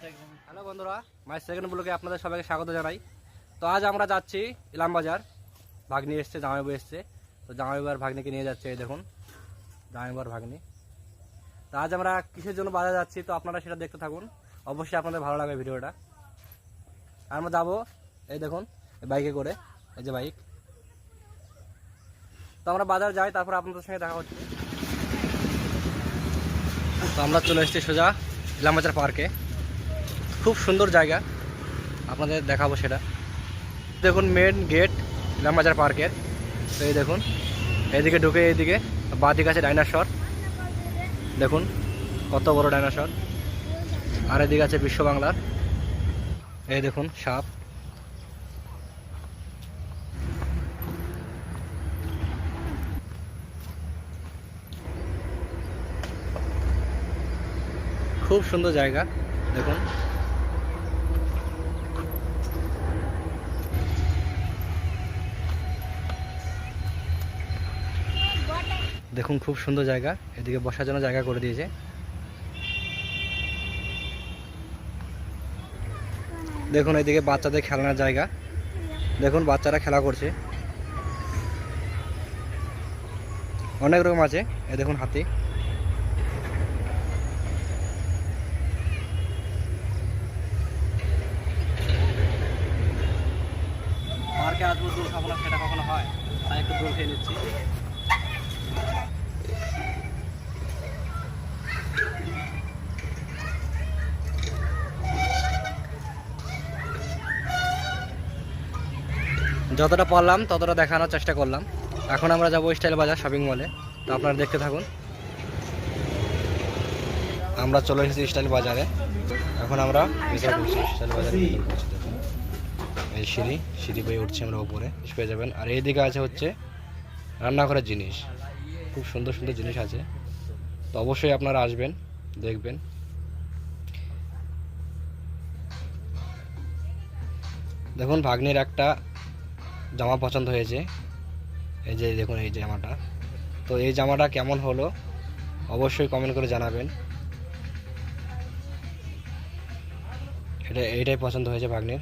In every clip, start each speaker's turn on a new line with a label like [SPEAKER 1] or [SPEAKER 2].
[SPEAKER 1] Hello বন্ধুরা my second ব্লকে আপনাদের সবাইকে স্বাগত জানাই। তো আজ আমরা যাচ্ছি ইলাম বাজার ভাগ্নি এসছে, জামাইবাবু এসছে। তো জামাইবাবু আর ভাগ্নিকে নিয়ে যাচ্ছে এই দেখুন, জামাইবাবু আর ভাগ্নি। তো আজ আমরা কিসের জন্য বাজার যাচ্ছি, তো আপনারা সেটা দেখতে থাকুন। অবশ্যই আপনাদের ভালো লাগবে ভিডিওটা। আমরা যাব এই দেখুন বাইকে করে, এই যে বাইক। তো আমরা বাজার যাই, তারপর আপনাদের সঙ্গে দেখা হচ্ছে। তো আমরা চলে এসেছি সোজা ইলামবাজার পার্কে। খুব সুন্দর জায়গা। আপনাদের দেখাবো সেটা। দেখুন মেন গেট ইলামবাজার পার্কের এই দেখুন, এইদিকে ঢুকে এইদিকে বাঁ দিকে আছে ডাইনাসর দেখুন, কত বড় ডাইনাসর আর এদিকে আছে বিশ্ব বাংলার। এই দেখুন, সাপ। খুব সুন্দর জায়গা। দেখুন। দেখুন, খুব সুন্দর জায়গা। এদিকে বসার জন্য জায়গা করে দিয়েছে। দেখুন, এদিকে বাচ্চাদের খেলনার জায়গা। দেখুন, বাচ্চারা খেলা করছে। অনেক রকম আছে। এ দেখুন, হাতি। পার্কে আসব না সেটা কখনো হয়, তাই একটু দোল খেয়ে নিচ্ছি। যতটা পারলাম, ততটা দেখানোর চেষ্টা করলাম। এখন আমরা যাব স্টাইল বাজার শপিং মলে। তো আপনারা দেখতে থাকুন। আমরা চলে এসেছি স্টাইল বাজারে। এখন আমরা স্টাইল বাজারে। এই সিঁড়ি সিঁড়ি পেয়ে উঠছি আমরা উপরে পেয়ে যাবেন। আর এইদিকে আছে হচ্ছে রান্নাঘরের জিনিস। খুব সুন্দর সুন্দর জিনিস আছে। তো অবশ্যই আপনারা আসবেন, দেখবেন। দেখুন, ভাগ্নির একটা জামা পছন্দ হয়েছে। এই যে দেখুন, এই জামাটা। তো এই জামাটা কেমন হলো? অবশ্যই কমেন্ট করে জানাবেন। এটা, এইটাই পছন্দ হয়েছে ভাগ্নির।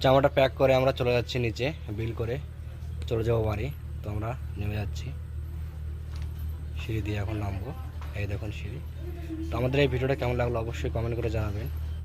[SPEAKER 1] জামাটা প্যাক করে আমরা চলে যাচ্ছি নিচে, বিল করে। চলে যাব বাড়ি। তো আমরা নেমে যাচ্ছি। সিঁড়ি দিয়ে এখন নামবো। এই দেখুন সিঁড়ি। তো আমাদের এই ভিডিওটা কেমন লাগল অবশ্যই কমেন্ট করে জানাবেন।